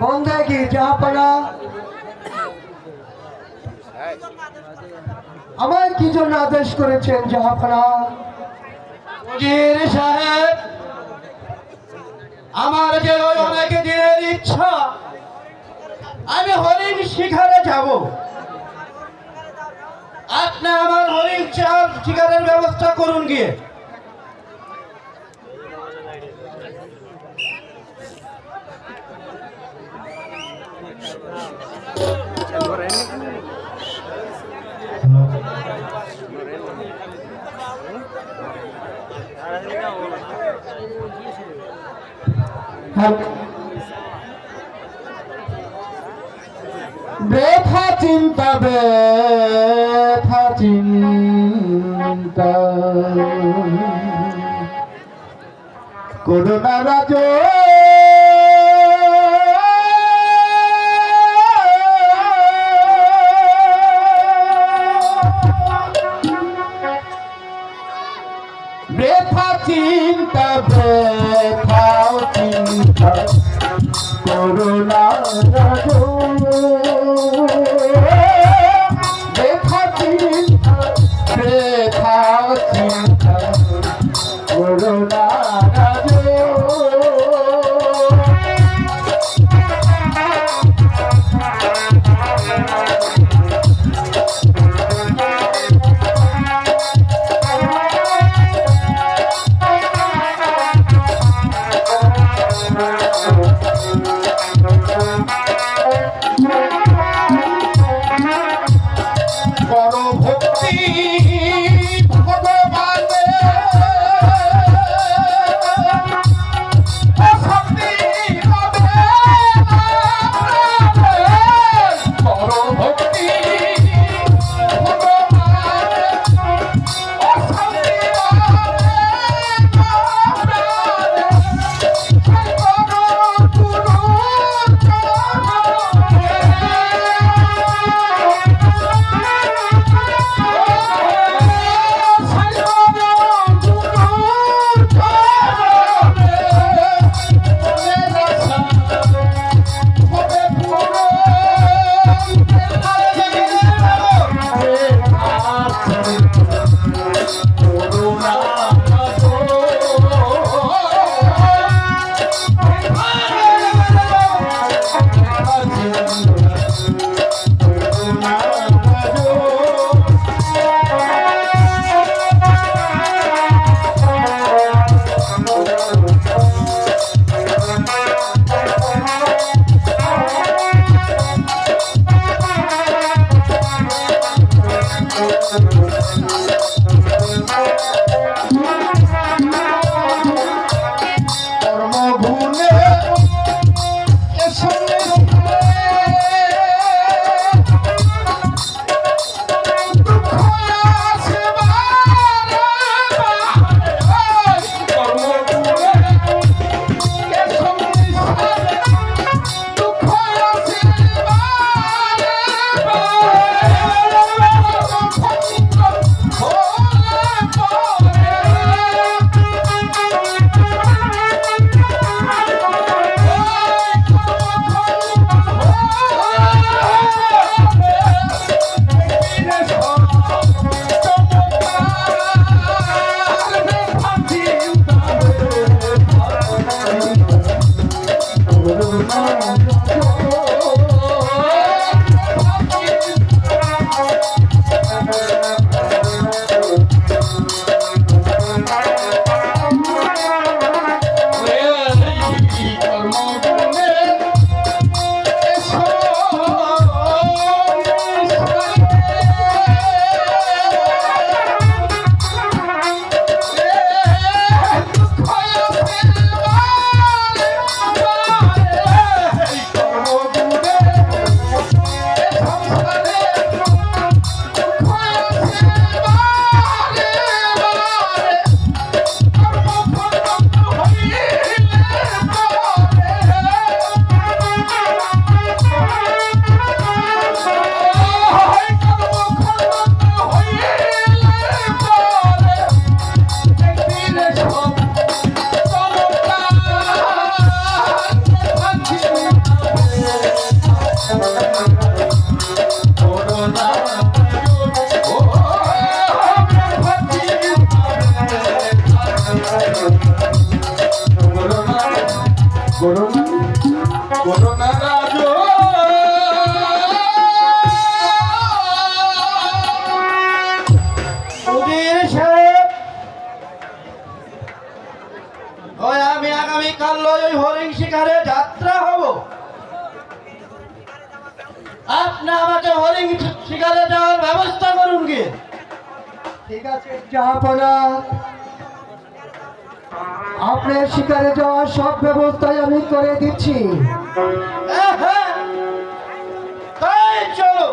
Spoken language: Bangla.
কোন দেখি জাহাপানা আমার কি জন্য আদেশ করেছেন জাহাপানা উজির সাহেব আমার যে অনেক দিনের ইচ্ছা আমি হরিণ শিকারে যাব আপনি আমার হরিণ চার শিকারের ব্যবস্থা করুন গিয়ে। ব্যথা চিন্তা ব্যথা চিন্তা। করোনা রাজ ব্যথা চিন্তা ব্যথা চিন্তা। করুণা রাজো ভক্তি। বিহারে যাত্রা হব। আপনি আমাকে হরিং শিকারে যাওয়ার ব্যবস্থা করুন গিয়ে ঠিক আছে যাপনা আপনার শিকারে যাওয়ার সব ব্যবস্থাই আমি করে দিচ্ছি। চলো।